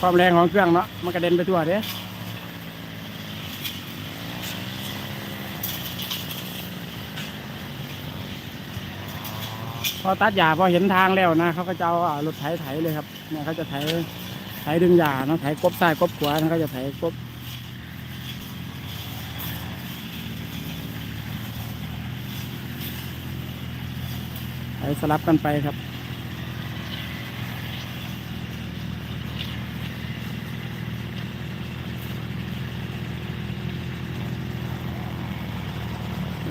ความแรงของเครื่องเนาะมันกระเด็นไปทั่วเด้พอตัดหญ้าพอเห็นทางแล้วนะเขาก็จะเอารถไถไถเลยครับเนี่ยเขาจะไถไถดึงหญ้าเนาะไถกบซ้ายกบขวาเขาจะไถกบไถสลับกันไปครับ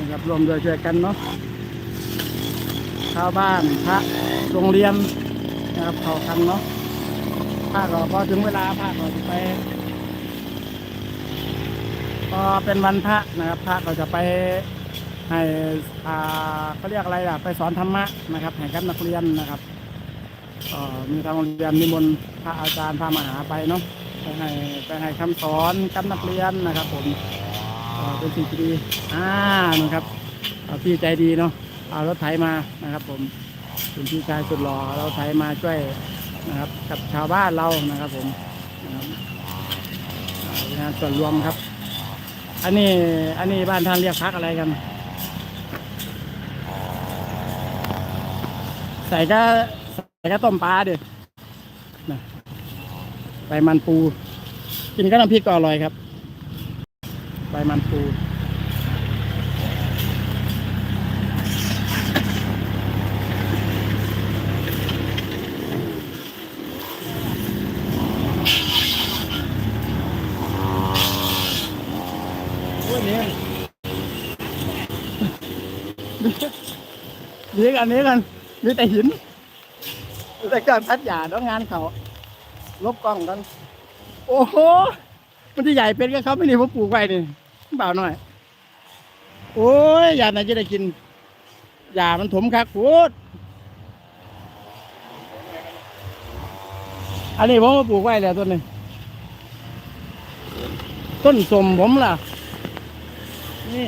นะครับรวมโดยช่วยกันเนาะชาวบ้านพระโรงเรียนนะครับเขากันเนาะภาคเราพอถึงเวลาภาคเราจะไปพอเป็นวันพระนะครับพระเราจะไปให้อ่าเขาเรียกอะไรล่ะ ไปสอนธรรมะนะครับให้กับนักเรียนนะครับก็มีทางโรงเรียนนิมนต์พระอาจารย์พระมหาไปเนาะไปให้ไปให้คำสอนกับนักเรียนนะครับผม เป็นสิ่งที่ดีอ่านี่ครับพี่ใจดีเนาะเอารถไถมานะครับ ผมคุณพี่ชายสุดหล่อเราไถมาช่วยนะครับ กับชาวบ้านเรานะครับผมนะครับอ่างานส่วนรวมครับ อันนี้อันนี้บ้านท่านเรียกพักอะไรกัน ใส่ก็ใส่ก็ต้มปลาดินะใบมันปู กินก็น้ำพริกก็อร่อยครับ ใบมันปูโอ้ยเนี่ยเลี้ยงอันนี้กันมีแต่หินแต่การพัดหยาแล้วงานเขา ลบกล้องกัน โอ้โห มันจะใหญ่เป็นก็เขาไม่นี่ผมปลูกไว้นี่เปล่าหน่อย โอ้ยยาไหนจะได้กินยามันถมคักพูดอันนี้ผมมาปลูกไว้แล้วต้นนี้ต้นสมผมล่ะ นี่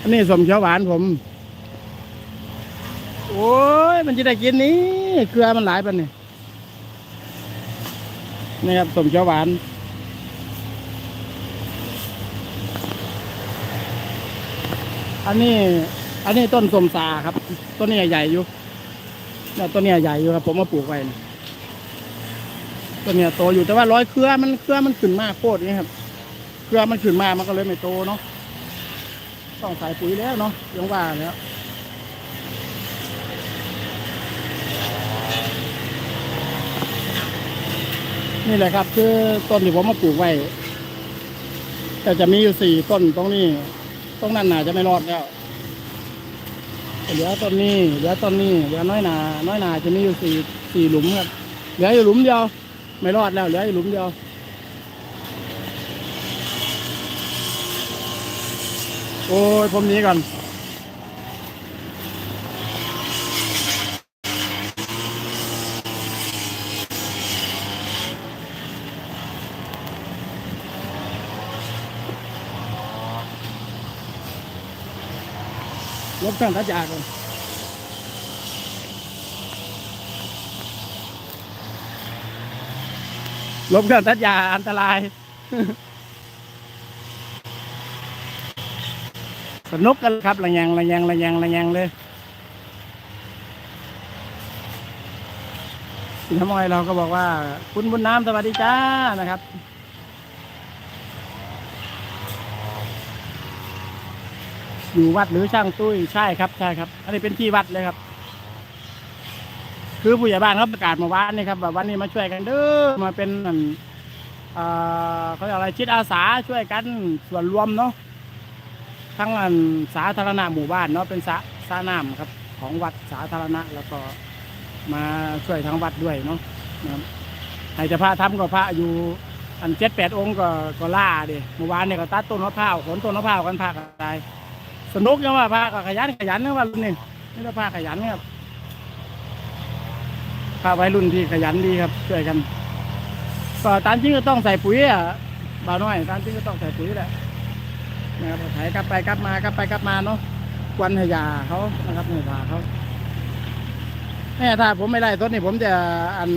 อันนี้สมเขียวหวานผม โอ้ย มันจะได้กินนี้เกลือมันหลายปันนี่ นี่ครับสมเขียวหวาน อันนี้ อันนี้ต้นสมสาครับ ต้นนี้ใหญ่ๆอยู่เนี่ยต้นนี้ใหญ่อยู่ครับ ผมมาปลูกไว้นะต้นนี้โตอยู่แต่ว่าร้อยเครือมันเครือมันขึ้นมากโคตรนี่ครับ เครือมันขึ้นมากมันก็เลยไม่โตเนาะต้องใส่ปุ๋ยแล้วเนาะยังว่าแล้ว นี่แหละครับ คือต้นที่ผมมาปลูกไว้ แต่จะมีอยู่สี่ต้นตรงนี้ตรงนั้นหนาจะไม่รอดแล้วเหลือต้นนี้เหลือต้นนี้เหลือน้อยหนา น้อยหนาจะมีอยู่สี่สี่หลุมครับเหลืออยู่หลุมเดียว ไม่รอดแล้วเหลืออยู่หลุมเดียวโอ้ยผมนี้ก่อน ลบเครื่องตัดยาก่อนลบเครื่องตัดยาอันตราย สนุกกันครับระแยงระแยงระแยงระแยงเลยคุณทำไมเราก็บอกว่า คุณบุญน้ำสวัสดีจ้านะครับ อยู่วัดหรือช่างตุ้ยใช่ครับใช่ครับ อันนี้เป็นที่วัดเลยครับ คือผู้ใหญ่บ้านเขาประกาศมาวันนี่ครับว่าวันนี้มาช่วยกันเด้อมาเป็นอันเขาเรียกอะไรจิตอาสาช่วยกันส่วนรวมเนาะทั้งอันสาธารณะหมู่บ้านเนาะเป็นสะสะน้ำครับ ของวัดสาธารณะแล้วก็มาช่วยทางวัดด้วยเนาะนะครับให้เจะพระทำก็พระอยู่อันเจ็ดแปดองค์ก็ก็ล่าเดิเมื่อวานเนี่ยก็ตัดต้นมะพร้าวขนต้นมะพร้าวกันพากันตาย สนุกยังว่าพาก็ขยันขยันนะว่ารุ่นนี้นี่เราพาขยันครับพาไว้รุ่นที่ขยันดีครับช่วยกันก็ตามจริงก็ต้องใส่ปุ๋ยอะบ่าวน้อยตามจริงก็ต้องใส่ปุ๋ยแหละนะครับไถกลับไปกลับมากลับไปกลับมาเนาะควันให้ยาเขานะครับให้ยาเขาแม่ถ้าผมไม่ได้ต้นนี้ผมจะอัน